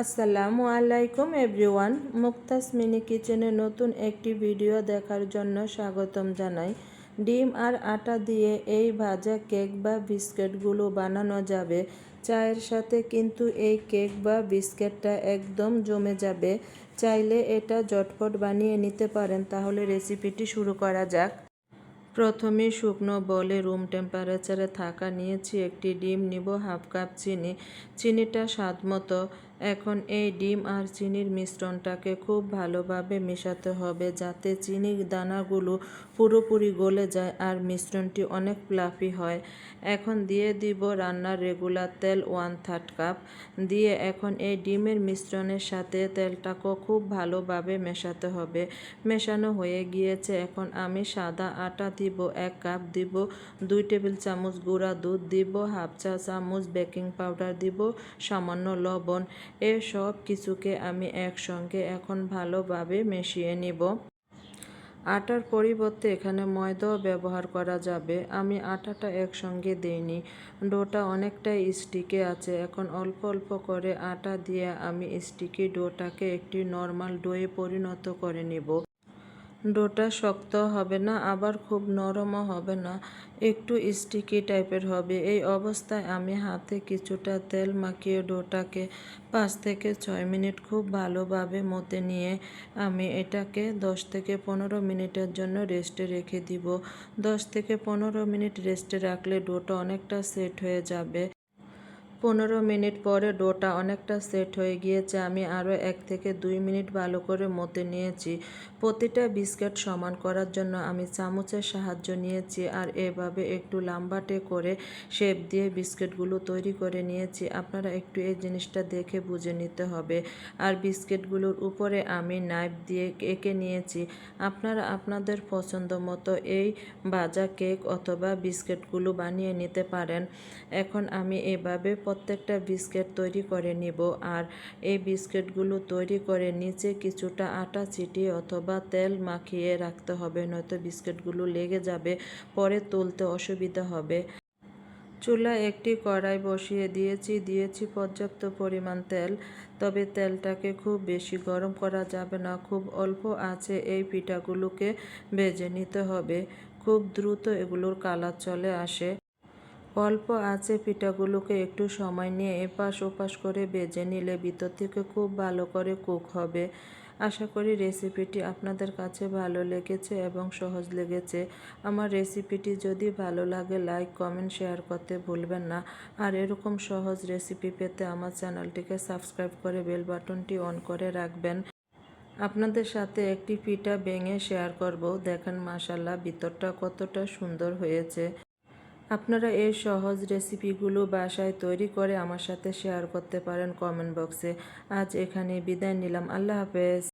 আসসালামু আলাইকুম everyone. Mukta's mini কিচেনে নতুন একটি ভিডিও দেখার জন্য স্বাগতম জানাই। ডিম আর আটা দিয়ে এই ভাজা কেক বা বিস্কিটগুলো বানানো যাবে। চায়ের সাথে কিন্তু এই কেক বা বিস্কিটটা একদম জমে যাবে। চাইলে এটা জটপট বানিয়ে নিতে পারেন, তাহলে রেসিপিটি শুরু করা যাক। প্রথমে শুকনো বলে রুম টেম্পারেচারে থাকা নিয়েছি একটি ডিম, নিব হাফ কাপ চিনি। চিনিটা স্বাদ মতো এখন এই ডিম আর চিনির মিশ্রণটাকে খুব ভালোভাবে মেশাতে হবে যাতে চিনির দানাগুলো পুরোপুরি গলে যায় আর মিশ্রণটি অনেক প্লাফি হয়। এখন দিয়ে দিব রান্নার রেগুলার তেল ওয়ান থার্ড কাপ দিয়ে এখন এই ডিমের মিশ্রণের সাথে তেলটাকেও খুব ভালোভাবে মেশাতে হবে। মেশানো হয়ে গিয়েছে। এখন আমি সাদা আটা দিব, এক কাপ দিব, দুই টেবিল চামচ গুঁড়া দুধ দিব, হাফ চা চামচ বেকিং পাউডার দিব, সামান্য লবণ। এ সব কিছুকে আমি একসঙ্গে এখন ভালোভাবে মিশিয়ে নিব। আটার পরিবর্তে এখানে ময়দাও ব্যবহার করা যাবে। আমি আটাটা একসঙ্গে দিইনি। ডোটা অনেকটাই স্টিকে আছে। এখন অল্প অল্প করে আটা দিয়ে আমি স্টিকি ডোটাকে একটি নর্মাল ডোয়ে পরিণত করে নিব। ডোটা শক্ত হবে না, আবার খুব নরমও হবে না, একটু স্টিকি টাইপের হবে। এই অবস্থায় আমি হাতে কিছুটা তেল মাখিয়ে ডোটাকে পাঁচ থেকে ছয় মিনিট খুব ভালোভাবে মতে নিয়ে আমি এটাকে দশ থেকে পনেরো মিনিটের জন্য রেস্টে রেখে দিব। দশ থেকে পনেরো মিনিট রেস্টে রাখলে ডোটা অনেকটা সেট হয়ে যাবে। পনেরো মিনিট পরে ডোটা অনেকটা সেট হয়ে গিয়েছে। আমি আরও এক থেকে দুই মিনিট ভালো করে মতে নিয়েছি। প্রতিটা বিস্কিট সমান করার জন্য আমি চামচের সাহায্য নিয়েছি আর এভাবে একটু লাম্বাটে করে শেপ দিয়ে বিস্কিটগুলো তৈরি করে নিয়েছি। আপনারা একটু এই জিনিসটা দেখে বুঝে নিতে হবে। আর বিস্কিটগুলোর উপরে আমি নাইফ দিয়ে এঁকে নিয়েছি। আপনারা আপনাদের পছন্দ মতো এই ভাজা কেক অথবা বিস্কিটগুলো বানিয়ে নিতে পারেন। এখন আমি এভাবে প্রত্যেকটা বিস্কিট তৈরি করে নিব আর এই বিস্কিটগুলো তৈরি করে নিচে কিছুটা আটা ছিটিয়ে অথবা তেল মাখিয়ে রাখতে হবে, নয়তো বিস্কিটগুলো লেগে যাবে, পরে তুলতে অসুবিধা হবে। চুলা একটি কড়াই বসিয়ে দিয়েছি দিয়েছি পর্যাপ্ত পরিমাণ তেল, তবে তেলটাকে খুব বেশি গরম করা যাবে না, খুব অল্প আছে এই পিঠাগুলোকে ভেজে নিতে হবে, খুব দ্রুত এগুলোর কালার চলে আসে। অল্প আছে পিঠাগুলোকে একটু সময় নিয়ে এপাশ ওপাশ করে বেজে নিলে ভিতর থেকে খুব ভালো করে কুক হবে। আশা করি রেসিপিটি আপনাদের কাছে ভালো লেগেছে এবং সহজ লেগেছে। আমার রেসিপিটি যদি ভালো লাগে, লাইক, কমেন্ট, শেয়ার করতে ভুলবেন না। আর এরকম সহজ রেসিপি পেতে আমার চ্যানেলটিকে সাবস্ক্রাইব করে বেল বাটনটি অন করে রাখবেন। আপনাদের সাথে একটি পিঠা ভেঙে শেয়ার করব। দেখেন মাসাল্লাহ ভিতরটা কতটা সুন্দর হয়েছে। আপনারা এই সহজ রেসিপিগুলো বাসায় তৈরি করে আমার সাথে শেয়ার করতে পারেন কমেন্ট বক্সে। আজ এখানে বিদায় নিলাম। আল্লাহ হাফেজ।